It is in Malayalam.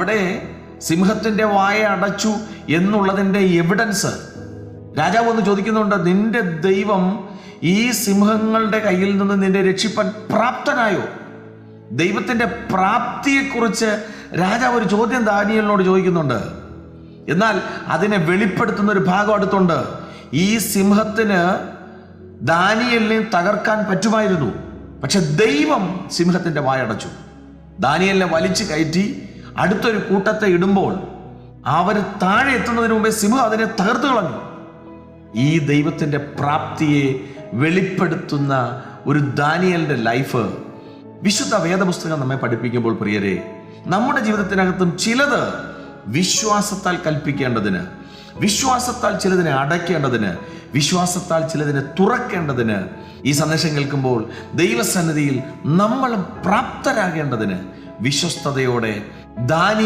അവിടെ സിംഹത്തിന്റെ വായ അടച്ചു എന്നുള്ളതിന്റെ എവിഡൻസ് രാജാവ് ഒന്ന് ചോദിക്കുന്നുണ്ട് നിന്റെ ദൈവം ഈ സിംഹങ്ങളുടെ കയ്യിൽ നിന്ന് നിന്നെ രക്ഷിപ്പാൻ പ്രാപ്തനായോ? ദൈവത്തിന്റെ പ്രാപ്തിയെക്കുറിച്ച് രാജാവ് ഒരു ചോദ്യം ദാനിയലിനോട് ചോദിക്കുന്നുണ്ട്. എന്നാൽ അതിനെ വെളിപ്പെടുത്തുന്ന ഒരു ഭാഗം അടുത്തുണ്ട്. ഈ സിംഹത്തിന് ദാനിയലിനെ തകർക്കാൻ പറ്റുമായിരുന്നു. പക്ഷെ ദൈവം സിംഹത്തിന്റെ വായടച്ചു ദാനിയലിനെ വലിച്ചു കയറ്റി അടുത്തൊരു കൂട്ടത്തെ ഇടുമ്പോൾ അവർ താഴെ എത്തുന്നതിന് മുമ്പേ സിംഹം അതിനെ തകർത്തു കളഞ്ഞു. ഈ ദൈവത്തിന്റെ പ്രാപ്തിയെ വെളിപ്പെടുത്തുന്ന ഒരു ദാനിയലിന്റെ ലൈഫ് വിശുദ്ധ വേദപുസ്തകം നമ്മെ പഠിപ്പിക്കുമ്പോൾ പ്രിയരെ നമ്മുടെ ജീവിതത്തിനകത്തും ചിലത് വിശ്വാസത്താൽ കൽപ്പിക്കേണ്ടതിന് വിശ്വാസത്താൽ ചിലതിനെ അടയ്ക്കേണ്ടതിന് വിശ്വാസത്താൽ ചിലതിനെ തുറക്കേണ്ടതിന് ഈ സന്ദേശം കേൾക്കുമ്പോൾ ദൈവസന്നിധിയിൽ നമ്മൾ പ്രാപ്തരാകേണ്ടതിന് വിശ്വസ്തയോടെ దాని